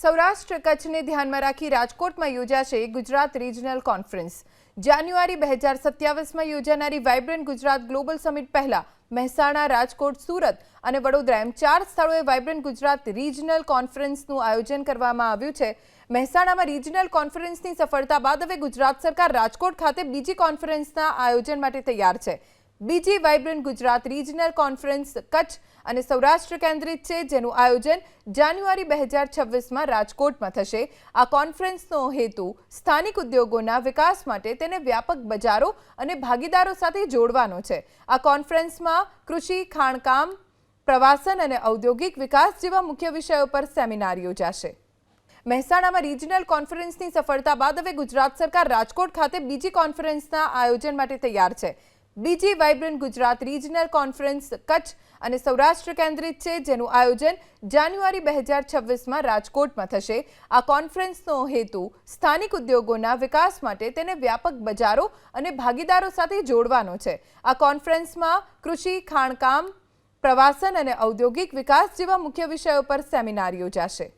સૌરાષ્ટ્ર કચ્છને ધ્યાનમાં રાખી રાજકોટમાં યોજાશે ગુજરાત રિજનલ કોન્ફરન્સ. જાન્યુઆરી બે હજાર સત્યાવીસમાં યોજાનારી વાઇબ્રન્ટ ગુજરાત ગ્લોબલ સમિટ પહેલા મહેસાણા, રાજકોટ, સુરત અને વડોદરા એમ ચાર સ્થળોએ વાઇબ્રન્ટ ગુજરાત રિજનલ કોન્ફરન્સનું આયોજન કરવામાં આવ્યું છે. મહેસાણામાં રિજનલ કોન્ફરન્સની સફળતા બાદ હવે ગુજરાત સરકાર રાજકોટ ખાતે બીજી કોન્ફરન્સના આયોજન માટે તૈયાર છે. બીજી vibrant Gujarat regional conference Kutch અને સૌરાષ્ટ્ર કેન્દ્રિત છે, જેનું આયોજન જાન્યુઆરી બે હજાર છવ્વીસમાં રાજકોટમાં થશે. આ કોન્ફરન્સનો હેતુ સ્થાનિક ઉદ્યોગોના વિકાસ માટે તેને વ્યાપક બજારો અને ભાગીદારો સાથે જોડવાનો છે. આ કોન્ફરન્સમાં કૃષિ, ખાણકામ, પ્રવાસન અને ઔદ્યોગિક વિકાસ જેવા મુખ્ય વિષયો પર સેમિનાર યોજાશે. મહેસાણામાં રિજનલ કોન્ફરન્સની સફળતા બાદ હવે ગુજરાત સરકાર રાજકોટ ખાતે બીજી કોન્ફરન્સના આયોજન માટે તૈયાર છે. બીજી vibrant Gujarat regional conference Kutch અને સૌરાષ્ટ્ર કેન્દ્રિત છે, જેનું આયોજન જાન્યુઆરી બે હજાર છવ્વીસમાં રાજકોટમાં થશે. આ કોન્ફરન્સનો હેતુ સ્થાનિક ઉદ્યોગોના વિકાસ માટે તેને વ્યાપક બજારો અને ભાગીદારો સાથે જોડવાનો છે. આ કોન્ફરન્સમાં કૃષિ, ખાણકામ, પ્રવાસન અને ઔદ્યોગિક વિકાસ જેવા મુખ્ય વિષયો પર સેમિનાર યોજાશે.